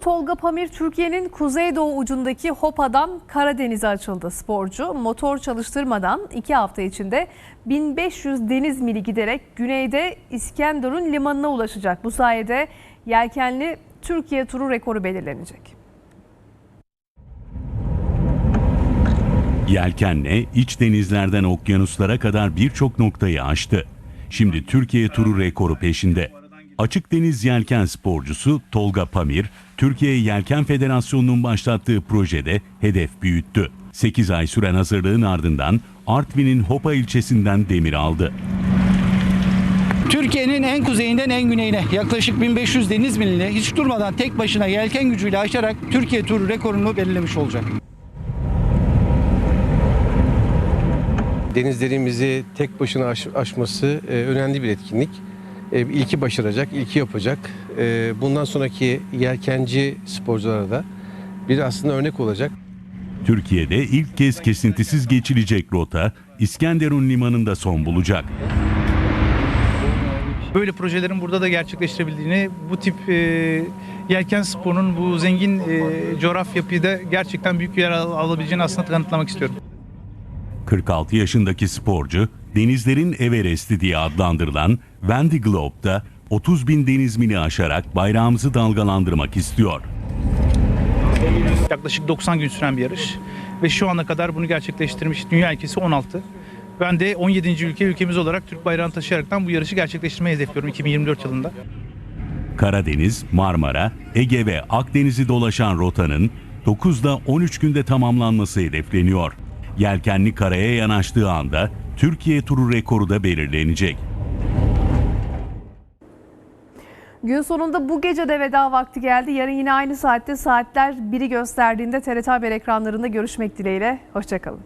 Tolga Pamir Türkiye'nin kuzeydoğu ucundaki Hopa'dan Karadeniz'e açıldı. Sporcu motor çalıştırmadan 2 hafta içinde 1500 deniz mili giderek güneyde İskenderun limanına ulaşacak. Bu sayede yelkenli Türkiye turu rekoru belirlenecek. Yelkenle iç denizlerden okyanuslara kadar birçok noktayı aştı. Şimdi Türkiye turu rekoru peşinde. Açık deniz yelken sporcusu Tolga Pamir, Türkiye Yelken Federasyonu'nun başlattığı projede hedef büyüttü. 8 ay süren hazırlığın ardından Artvin'in Hopa ilçesinden demir aldı. Türkiye'nin en kuzeyinden en güneyine yaklaşık 1500 deniz milini hiç durmadan tek başına yelken gücüyle aşarak Türkiye turu rekorunu belirlemiş olacak. denizlerimizi tek başına aş- aşması e, önemli bir etkinlik. E, ilki başaracak, ilki yapacak. E, bundan sonraki yelkenci sporculara da bir aslında örnek olacak. Türkiye'de ilk kez kesintisiz geçilecek rota İskenderun Limanı'nda son bulacak. böyle projelerin burada da gerçekleştirebildiğini, bu tip e, yelken sporunun bu zengin e, coğrafya yapıda gerçekten büyük bir yer al- alabileceğini aslında kanıtlamak istiyorum. 46 yaşındaki sporcu denizlerin Everest'i diye adlandırılan Wendy Globe'da 30 bin deniz mili aşarak bayrağımızı dalgalandırmak istiyor. Yaklaşık 90 gün süren bir yarış ve şu ana kadar bunu gerçekleştirmiş dünya ülkesi 16. Ben de 17. ülke ülkemiz olarak Türk bayrağını taşıyaraktan bu yarışı gerçekleştirmeyi hedefliyorum 2024 yılında. Karadeniz, Marmara, Ege ve Akdeniz'i dolaşan rotanın 9'da 13 günde tamamlanması hedefleniyor. Yelkenli karaya yanaştığı anda Türkiye turu rekoru da belirlenecek. Gün sonunda bu gece de veda vakti geldi. Yarın yine aynı saatte saatler biri gösterdiğinde TRT Haber ekranlarında görüşmek dileğiyle. Hoşçakalın.